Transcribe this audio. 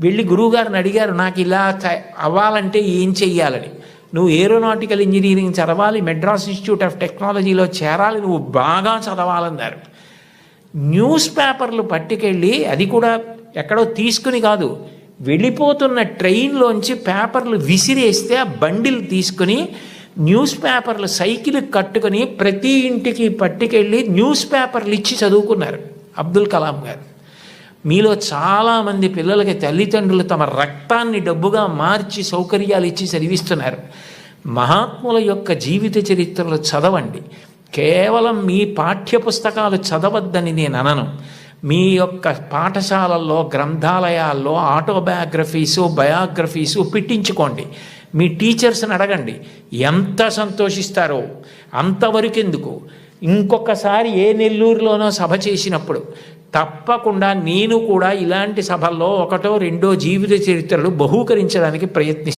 వెళ్ళి గురువుగారిని అడిగారు నాకు ఇలా చ- అవ్వాలంటే ఏం చెయ్యాలని? నువ్వు ఏరోనాటికల్ ఇంజనీరింగ్ చదవాలి మెడ్రాస్ ఇన్స్టిట్యూట్ ఆఫ్ టెక్నాలజీలో చేరాలి నువ్వు బాగా చదవాలన్నారు. న్యూస్ పేపర్లు పట్టుకెళ్ళి అది కూడా ఎక్కడో తీసుకుని కాదు వెళ్ళిపోతున్న ట్రైన్లోంచి పేపర్లు విసిరేస్తే ఆ బండిలు తీసుకుని న్యూస్ పేపర్లు సైకిల్ కట్టుకుని ప్రతి ఇంటికి పట్టుకెళ్ళి న్యూస్ పేపర్లు ఇచ్చి చదువుకున్నారు అబ్దుల్ కలాం గారు. మీలో చాలామంది పిల్లలకి తల్లిదండ్రులు తమ రక్తాన్ని డబ్బుగా మార్చి సౌకర్యాలు ఇచ్చి చదివిస్తున్నారు. మహాత్ముల యొక్క జీవిత చరిత్రలు చదవండి. కేవలం మీ పాఠ్యపుస్తకాలు చదవద్దని నేను అనను. మీ యొక్క పాఠశాలల్లో గ్రంథాలయాల్లో ఆటోబయోగ్రఫీసు బయోగ్రఫీసు పెట్టించుకోండి. మీ టీచర్స్ని అడగండి. ఎంత సంతోషిస్తారో అంతవరకు ఎందుకు ఇంకొకసారి ఏ నెల్లూరులోనో సభ చేసినప్పుడు తప్పకుండా నేను కూడా ఇలాంటి సభల్లో ఒకటో రెండో జీవిత చరిత్రలు బహూకరించడానికి ప్రయత్నిస్తాను.